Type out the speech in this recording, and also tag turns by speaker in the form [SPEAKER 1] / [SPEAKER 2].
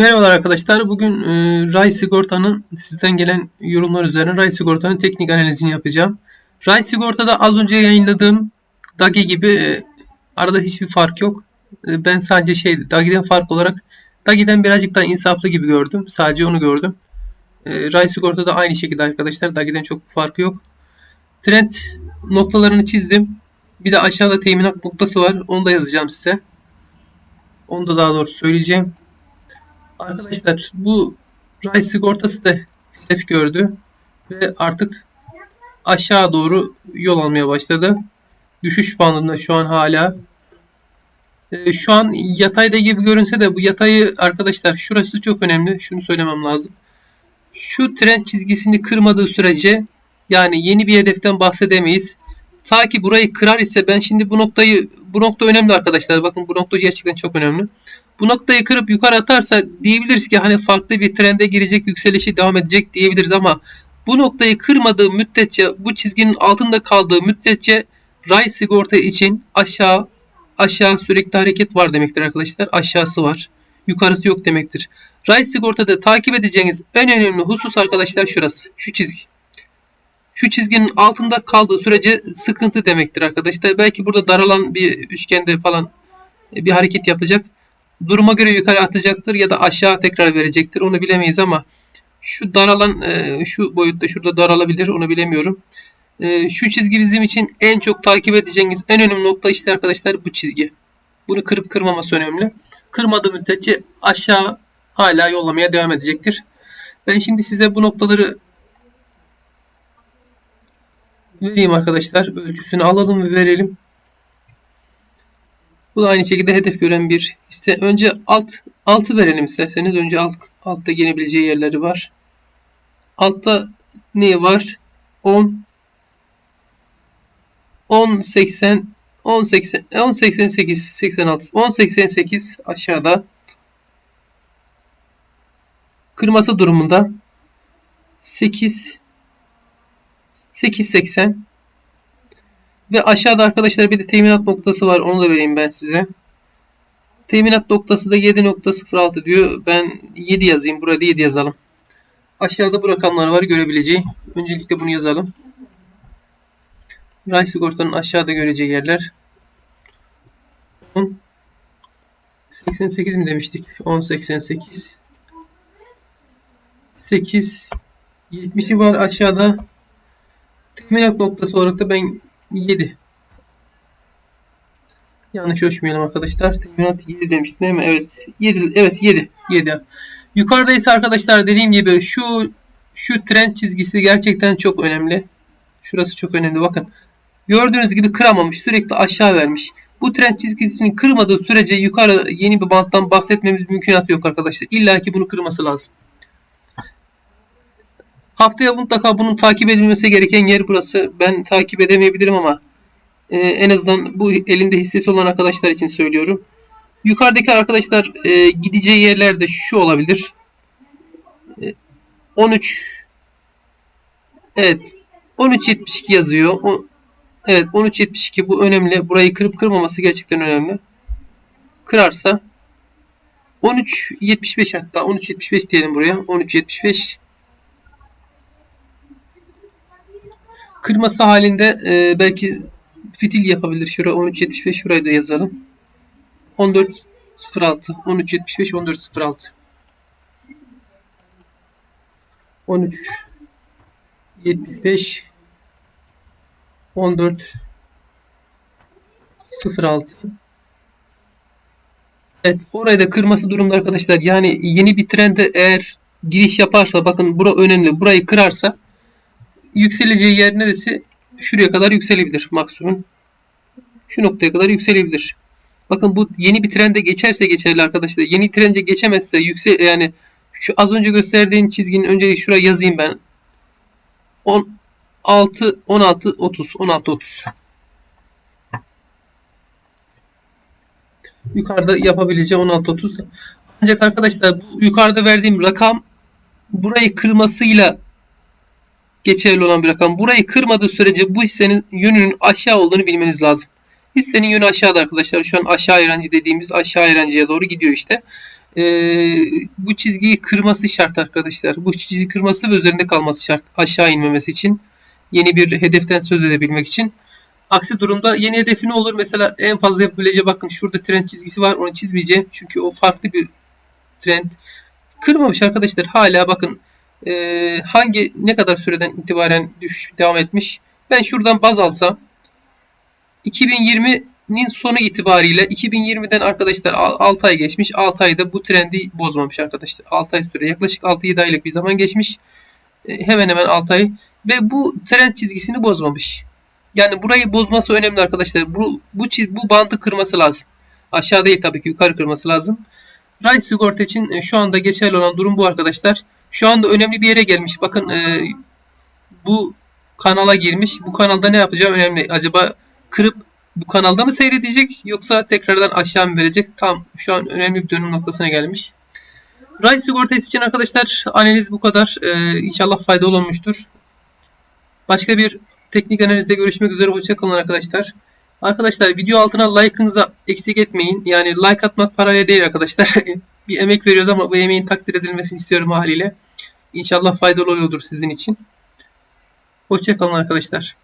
[SPEAKER 1] Merhabalar arkadaşlar. Bugün e, Ray Sigorta'nın sizden gelen yorumlar üzerine Ray Sigorta'nın teknik analizini yapacağım. Ray Sigorta'da az önce yayınladığım Dagi gibi e, arada hiçbir fark yok. E, ben sadece şey Dagi'den fark olarak Dagi'den birazcık daha insaflı gibi gördüm. Sadece onu gördüm. E, Ray Sigorta'da aynı şekilde arkadaşlar. Dagi'den çok bir farkı yok. Trend noktalarını çizdim. Bir de aşağıda teminat noktası var. Onu da yazacağım size. Onu da daha doğrusu söyleyeceğim. Arkadaşlar bu ray sigortası da hedef gördü ve artık aşağı doğru yol almaya başladı. Düşüş bandında şu an hala. Ee, şu an yatayda gibi görünse de bu yatayı arkadaşlar şurası çok önemli. Şunu söylemem lazım. Şu trend çizgisini kırmadığı sürece yani yeni bir hedeften bahsedemeyiz. Ta ki burayı kırar ise ben şimdi bu noktayı bu nokta önemli arkadaşlar. Bakın bu nokta gerçekten çok önemli. Bu noktayı kırıp yukarı atarsa diyebiliriz ki hani farklı bir trende girecek, yükselişi devam edecek diyebiliriz ama bu noktayı kırmadığı müddetçe, bu çizginin altında kaldığı müddetçe ray sigorta için aşağı aşağı sürekli hareket var demektir arkadaşlar. Aşağısı var. Yukarısı yok demektir. Ray sigortada takip edeceğiniz en önemli husus arkadaşlar şurası. Şu çizgi. Şu çizginin altında kaldığı sürece sıkıntı demektir arkadaşlar. Belki burada daralan bir üçgende falan bir hareket yapacak duruma göre yukarı atacaktır ya da aşağı tekrar verecektir. Onu bilemeyiz ama şu daralan e, şu boyutta şurada daralabilir onu bilemiyorum. E, şu çizgi bizim için en çok takip edeceğiniz en önemli nokta işte arkadaşlar bu çizgi. Bunu kırıp kırmaması önemli. Kırmadığı müddetçe aşağı hala yollamaya devam edecektir. Ben şimdi size bu noktaları vereyim arkadaşlar. Ölçüsünü alalım ve verelim. Bu da aynı şekilde hedef gören bir hisse. Önce alt altı verelim isterseniz. Önce alt altta gelebileceği yerleri var. Altta ne var? 10 10 80 10 80 10 88 86 10 88 aşağıda kırması durumunda 8 8 80 ve aşağıda arkadaşlar bir de teminat noktası var. Onu da vereyim ben size. Teminat noktası da 7.06 diyor. Ben 7 yazayım. Burada 7 yazalım. Aşağıda bu rakamlar var görebileceği. Öncelikle bunu yazalım. Ray sigortanın aşağıda göreceği yerler. 10 88 mi demiştik? 10 88 8 70'i var aşağıda. Teminat noktası olarak da ben 7. Yanlış ölçmeyelim arkadaşlar. Teminat 7 demiştim değil mi? Evet. 7. Evet 7. 7. Yukarıda ise arkadaşlar dediğim gibi şu şu trend çizgisi gerçekten çok önemli. Şurası çok önemli. Bakın. Gördüğünüz gibi kıramamış. Sürekli aşağı vermiş. Bu trend çizgisini kırmadığı sürece yukarı yeni bir banttan bahsetmemiz mümkünatı yok arkadaşlar. İlla ki bunu kırması lazım. Haftaya mutlaka bunun takip edilmesi gereken yer burası. Ben takip edemeyebilirim ama e, en azından bu elinde hissesi olan arkadaşlar için söylüyorum. Yukarıdaki arkadaşlar e, gideceği yerler de şu olabilir. E, 13 Evet 13.72 yazıyor. O, evet 13.72 bu önemli. Burayı kırıp kırmaması gerçekten önemli. Kırarsa 13.75 hatta 13.75 diyelim buraya. 13.75 kırması halinde e, belki fitil yapabilir. Şuraya 13.75 şurayı da yazalım. 14.06 13.75 14.06 13.75 14.06 Evet orayı da kırması durumda arkadaşlar. Yani yeni bir trende eğer giriş yaparsa bakın bura önemli. Burayı kırarsa yükseleceği yer neresi? Şuraya kadar yükselebilir maksimum. Şu noktaya kadar yükselebilir. Bakın bu yeni bir trende geçerse geçerli arkadaşlar. Yeni trende geçemezse yüksel yani şu az önce gösterdiğim çizginin önce şuraya yazayım ben. 16 16 30 16 30. Yukarıda yapabileceği 16 30. Ancak arkadaşlar bu yukarıda verdiğim rakam burayı kırmasıyla geçerli olan bir rakam. Burayı kırmadığı sürece bu hissenin yönünün aşağı olduğunu bilmeniz lazım. Hissenin yönü aşağıda arkadaşlar. Şu an aşağı eğlence dediğimiz aşağı eğlenceye doğru gidiyor işte. e, bu çizgiyi kırması şart arkadaşlar. Bu çizgi kırması ve üzerinde kalması şart. Aşağı inmemesi için. Yeni bir hedeften söz edebilmek için. Aksi durumda yeni hedefi ne olur? Mesela en fazla yapabileceği bakın şurada trend çizgisi var. Onu çizmeyeceğim. Çünkü o farklı bir trend. Kırmamış arkadaşlar. Hala bakın e, hangi ne kadar süreden itibaren düşüş devam etmiş. Ben şuradan baz alsam 2020'nin sonu itibariyle 2020'den arkadaşlar 6 ay geçmiş. 6 ayda bu trendi bozmamış arkadaşlar. 6 ay süre yaklaşık 6-7 aylık bir zaman geçmiş. E, hemen hemen 6 ay ve bu trend çizgisini bozmamış. Yani burayı bozması önemli arkadaşlar. Bu bu bu bandı kırması lazım. Aşağı değil tabii ki yukarı kırması lazım. Ray sigorta için e, şu anda geçerli olan durum bu arkadaşlar. Şu anda önemli bir yere gelmiş. Bakın e, bu kanala girmiş. Bu kanalda ne yapacağı önemli. Acaba kırıp bu kanalda mı seyredecek yoksa tekrardan aşağı mı verecek? Tam şu an önemli bir dönüm noktasına gelmiş. Ray sigortası için arkadaşlar analiz bu kadar. Ee, inşallah faydalı olmuştur. Başka bir teknik analizde görüşmek üzere. Hoşçakalın arkadaşlar. Arkadaşlar video altına like'ınıza eksik etmeyin. Yani like atmak parayla değil arkadaşlar. bir emek veriyoruz ama bu emeğin takdir edilmesini istiyorum haliyle. İnşallah faydalı oluyordur sizin için. Hoşçakalın arkadaşlar.